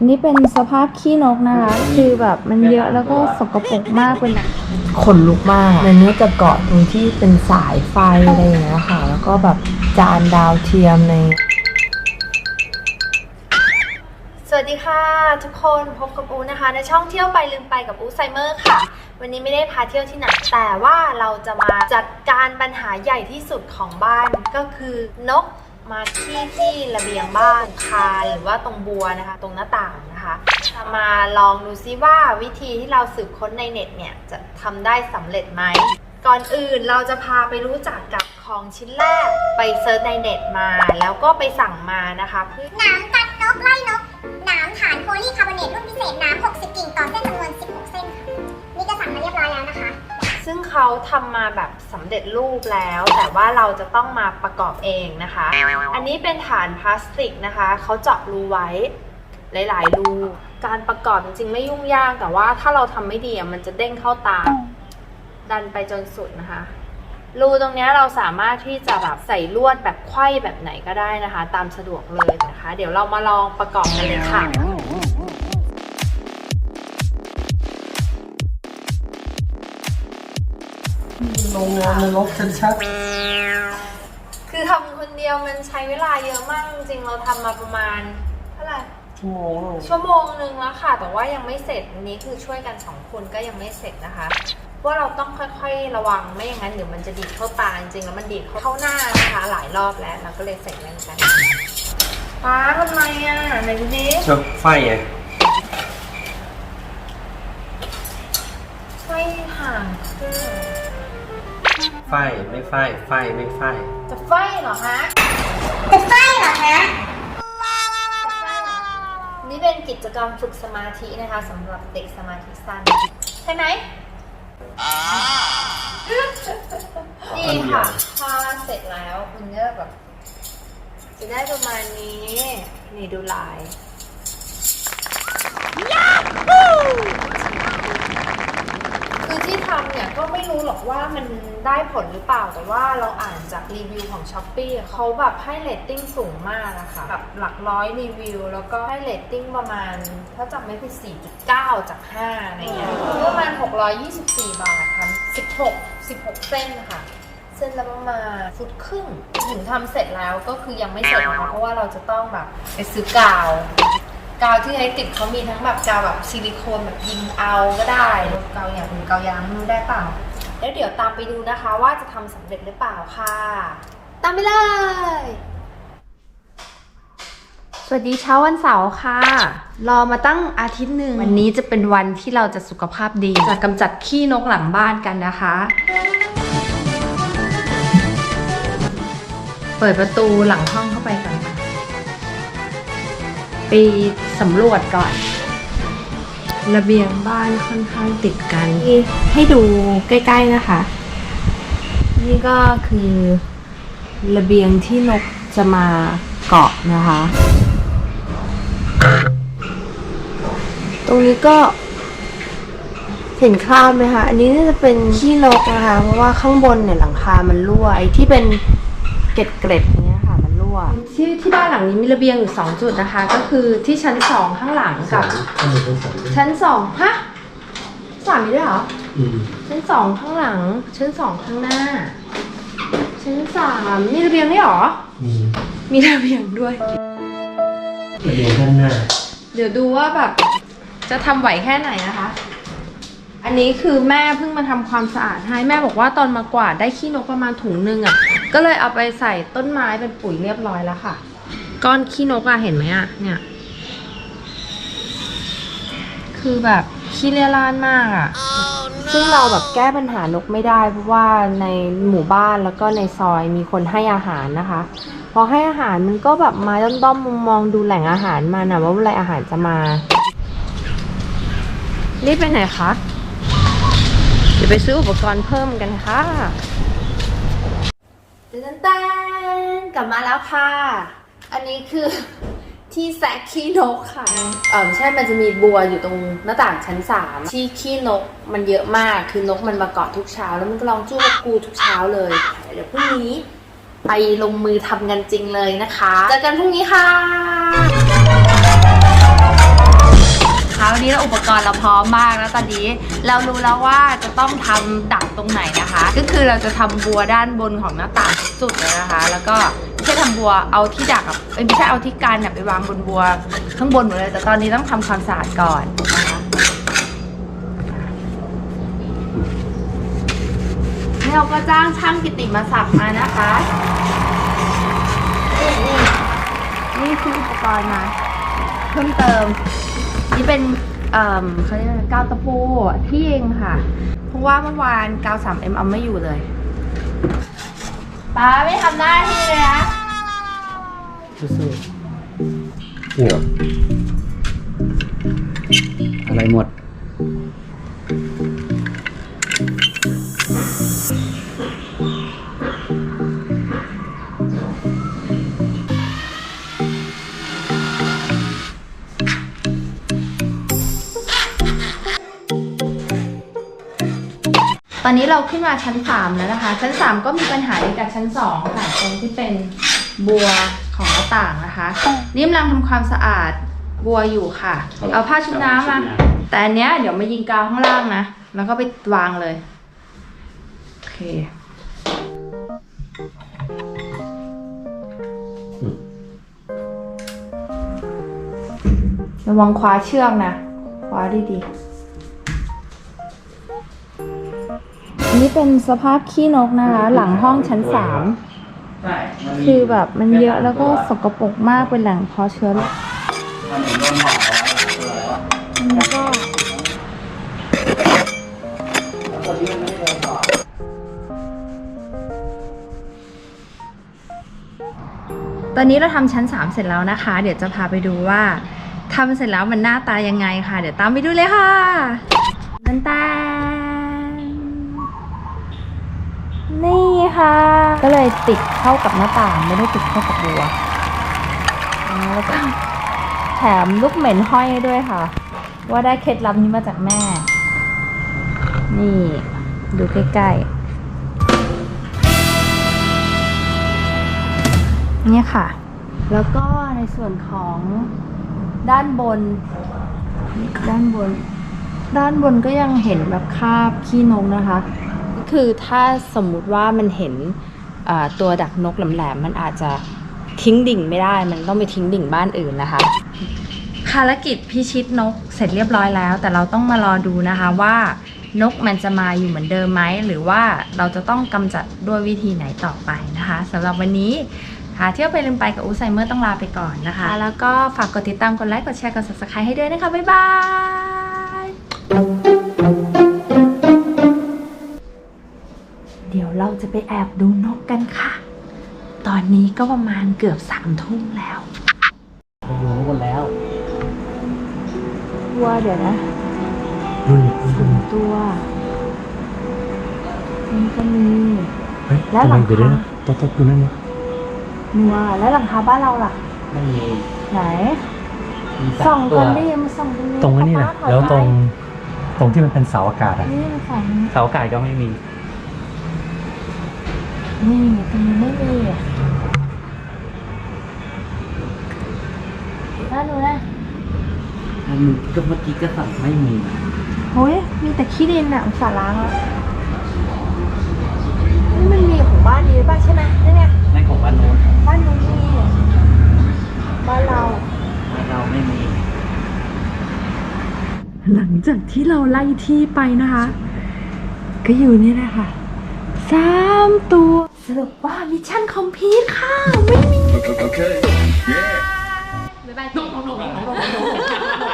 อันนี้เป็นสภาพขี้นกนะคะ คือแบบมันเยอะแล้วก็สกปรกมากเป็นหนักขนลุกมากมันเนี่ยจะเกาะตรงที่เป็นสายไฟอะไรอย่างเงี้ยค่ะ แล้วก็แบบจานดาวเทียมใน สวัสดีค่ะทุกคนพบกับอูนะคะ ในช่องเที่ยวไปลืมไปกับอูไซเมอร์ค่ะ วันนี้ไม่ได้พาเที่ยวที่ไหนแต่ว่าเราจะมาจัดการปัญหาใหญ่ที่สุดของบ้านก็คือนก มาที่ที่ระเบียงบ้านคานหรือว่าตรงบัวนะคะ ตรงหน้าต่างนะคะจะมาลองดูซิว่าวิธีที่เราสืบค้นในเน็ตเนี่ยจะทำได้สำเร็จไหมก่อนอื่นเราจะพาไปรู้จักกับของชิ้นแรกไปเซิร์ชในเน็ตมา แล้วก็ไปสั่งมานะคะเพื่อนามกัดนกไล่นกนามฐานโพลีคาร์บอเนตรุ่นพิเศษหนาม60 กิ่งต่อเส้นจำนวน 16 เส้นค่ะนี่ก็สั่งมาเรียบร้อยแล้วนะคะ ซึ่งเขาทำมาแบบสำเร็จรูปแล้ว แต่ว่าเราจะต้องมาประกอบเองนะคะ อันนี้เป็นฐานพลาสติกนะคะ เขาเจาะรูไว้ หลาย ๆ รู การประกอบจริงๆไม่ยุ่งยาก แต่ว่าถ้าเราทำไม่ดีมันจะเด้งเข้าตา ดันไปจนสุดนะคะ รูตรงนี้เราสามารถที่จะแบบใส่ลวดแบบไขว้แบบไหนก็ได้นะคะ ตามสะดวกเลยนะคะ เดี๋ยวเรามาลองประกอบกันเลยค่ะ งงานนรกชัดคือทำคนเดียวมันใช้เวลาเยอะมากจริงๆเราทำมาประมาณเท่าไหร่ ๆชั่วโมงชั่วโมงนึงแล้วค่ะ แต่ว่ายังไม่เสร็จอันนี้คือช่วยกันสองคนก็ยังไม่เสร็จนะคะ ว่าเราต้องค่อยๆระวังไม่อย่างนั้นเดี๋ยวมันจะดีดเข้าตาจริงๆแล้วมันดีดเข้าหน้านะคะ หลายรอบแล้วเราก็เลยใส่แว่นกันป้าทำไมอะไหนดูดิชอบไฟไงไฟห่างขึ้น ไฟไม่ไฟไฟไม่ไฟจะไฟเหรอคะจะไฟเหรอคะนี่เป็นกิจกรรมฝึกสมาธินะคะสำหรับเด็กสมาธิสั้นใช่ไหมนี่ค่ะพอเสร็จแล้วมันก็แบบจะได้ประมาณนี้ นี่ดูลายคือ ทำเนี่ยก็ไม่รู้หรอกว่ามันได้ผลหรือเปล่า แต่ว่าเราอ่านจากรีวิวของ s h อ p e e เขาแบบให้เรตติ้งสูงมากนะคะแบบหลักร้อยรีวิว แล้วก็ให้เรตติ้งประมาณ ถ้าจำไม่ผิด4.9 จาก5อะไรเงี้ยประมาณ 624 บาทค่ะ16 16 เส้นค่ะ เส้นละประมาณฟุตครึ่งถึงทำเสร็จแล้วก็คือยังไม่เสร็จนะคะเพราะว่าเราจะต้องแบบไปซื้อกาว กาวที่ใช้ติดเขามีทั้งแบบกาวแบบซิลิโคนแบบยิงเอาก็ได้กาวอย่างอื่นกาวยางไม่รู้ได้เปล่า แล้วเดี๋ยวตามไปดูนะคะว่าจะทำสำเร็จหรือเปล่าค่ะ ตามไปเลย สวัสดีเช้าวันเสาร์ค่ะ รอมาตั้งอาทิตย์หนึ่งวันนี้จะเป็นวันที่เราจะสุขภาพดีจะกำจัดขี้นกหลังบ้านกันนะคะ เปิดประตูหลังห้องเข้าไปกันค่ะ ไปสำรวจก่อน ระเบียงบ้านค่อนข้างติดกัน ให้ดูใกล้ๆนะคะ นี่ก็คือระเบียงที่นกจะมาเกาะนะคะ ตรงนี้ก็เห็นคราบไหมคะ อันนี้น่าจะเป็นขี้นกนะคะ เพราะว่าข้างบนเนี่ยหลังคามันรั่วไอ้ที่เป็นเกล็ดเกล็ด ที่ที่บ้านหลังนี้มีระเบียงอยู่สองจุดนะคะ ก็คือที่ชั้นสองข้างหลังกับชั้นสองฮะสามมีด้วยเหรอชั้นสองข้างหลัง ชั้นสองข้างหน้า ชั้นสามมีระเบียงด้วยเหรอ มีมีระเบียงด้วยประเด็นด้านหน้า เดี๋ยวดูว่าแบบจะทำไหวแค่ไหนนะคะ อันนี้คือแม่เพิ่งมาทำความสะอาดให้แม่บอกว่าตอนมากวาดได้ขี้นกประมาณถุงนึงอะ่ะ ก็เลยเอาไปใส่ต้นไม้เป็นปุ๋ยเรียบร้อยแล้วค่ะ ก้อนขี้นกอะเห็นไหมอะเนี่ย คือแบบขี้เลี่ยราดมากอะซึ่งเราแบบแก้ปัญหานกไม่ได้ เพราะว่าในหมู่บ้านแล้วก็ในซอยมีคนให้อาหารนะคะ พอให้อาหารมันก็แบบมาด้อมๆมองๆดูแหล่งอาหารมานะว่าเมื่อไหรอาหารจะมา รีบไปไหนคะ ดี๋ยวไปซื้ออุปกรณ์เพิ่มกันค่ะเดินตันกลับมาแล้วค่ะ อันนี้คือที่แซกขี้นกค่ะ เออใช่ มันจะมีบัวอยู่ตรงหน้าต่างชั้นสามที่ขี้นกมันเยอะมาก คือนกมันมาเกาะทุกเช้า แล้วมันก็ร้องจู้กูทุกเช้าเลย เดี๋ยวพรุ่งนี้ไปลงมือทำกันจริงเลยนะคะ เจอกันพรุ่งนี้ค่ะ นี้เราอุปกรณ์เราพร้อมมากแล้วตอนนี้เรารู้แล้วว่าจะต้องทำดักตรงไหนนะคะ ก็คือเราจะทำบัวด้านบนของหน้าต่างทุดเลยนะคะ แล้วก็ไม่ใช่ทำบัวเอาที่ดักกับเอ้ยไม่ใช่เอาที่การเนี่ยไปวางบนบัวข้างบนหมดเลยแต่ตอนนี้ต้องทำความสะอาดก่อนนะคะเราก็จ้างช่างกิติมาสักมานะคะนี่นี่นี่คืออุปกรณ์มาเพิ่มเติม นี่เป็นเอ่อเขาเรียกอะไรกาวตะปูที่เองค่ะ เพราะว่าเมื่อวานกาว 3M เอาไม่อยู่เลยป้าไม่ทำหน้าที่เลยนะสู้ๆ นี่เหรออะไรหมด อนนี้เราขึ้นมาชั้น3แล้วนะคะ ชั้น3ก็มีปัญหาเดียวกับชั้น2ค่ะตรงที่เป็นบัวของหน้าต่างนะคะนี่กำลังทำความสะอาดบัวอยู่ค่ะเอาผ้าชุบน้ำมา แต่อันเนี้ยเดี๋ยวมายิงกาวข้างล่างนะ แล้วก็ไปวางเลย โอเค ระวังคว้าเชือกนะ คว้าดีๆ นนี้เป็นสภาพขี้นกนะคะ หลังห้องชั้นสามคือแบบมันเยอะแล้วก็สกปรกมากเป็นแหล่งเพาะเชื้อโรคแล้วก็ตอนนี้เราทำชั้น 3 เสร็จแล้วนะคะ เดี๋ยวจะพาไปดูว่าทำเสร็จแล้วมันหน้าตายังไงค่ะ เดี๋ยวตามไปดูเลยค่ะตันตา นี่ค่ะ ก็เลยติดเข้ากับหน้าต่างไม่ได้ติดเข้ากับบัวแล้วก็แถมลูกเหม็นห้อยด้วยค่ะ ว่าได้เคล็ดลับนี้มาจากแม่ นี่ ดูใกล้ๆเนี่ยค่ะ แล้วก็ในส่วนของด้านบน ด้านบน ด้านบนก็ยังเห็นแบบคาบขี้นกนะคะ คือถ้าสมมุติว่ามันเห็นตัวดักนกแหลมๆมันอาจจะทิ้งดิ่งไม่ได้ มันต้องไปทิ้งดิ่งบ้านอื่นนะคะ ภารกิจพิชิตนกเสร็จเรียบร้อยแล้ว แต่เราต้องมารอดูนะคะว่านกมันจะมาอยู่เหมือนเดิมไหม หรือว่าเราจะต้องกำจัดด้วยวิธีไหนต่อไปนะคะสำหรับวันนี้หาเที่ยวไปลืมไปกับอูไซเมอร์ต้องลาไปก่อนนะคะ แล้วก็ฝากกดติดตามกดไลค์กดแชร์กด subscribe ให้ด้วยนะคะ บ๊ายบาย เดี๋ยวเราจะไปแอบดูนกกันค่ะ ตอนนี้ก็ประมาณเกือบสามทุ่มแล้วไปอยู่ข้างบนแล้วว่าเดี๋ยวนะดูดิสองตัวนี่ก็มีเฮ้ยแล้วหลังคาเดี๋ยวนะโต๊ะโต๊ะดูนั่นนะนัวแล้วหลังคาบ้านเราล่ะ ไม่มี ไหนมีส่องตักัวนดิมาส่องกันดิตรงนี้นะป๊าป๊าถอยแล้วตรงไปตรงที่มันเป็นเสาอากาศอะนี่ส่องเสาอากาศก็ไม่มี นี่ตรงนี้ไม่มีน่าดูนะอันก็เมื่อกี้ก็สั่งไม่มีโอ้ยมีแต่ขี้ดินอะอุตส่าห์ล้างแล้วนี่มันมีของบ้านนี้หรือเปล่าใช่ไหมนี่ไงในของบ้านโน้นบ้านนู้นมีบ้านเรา บ้านเราไม่มี หลังจากที่เราไล่ที่ไปนะคะ ก็อยู่นี่แหละค่ะ สามตัวสรุปว่ามิชชั่นคอมพลีทค่ะ ไม่มี Okay. Yeah. บ๊ายบาย no, no, no, no, no, no, no.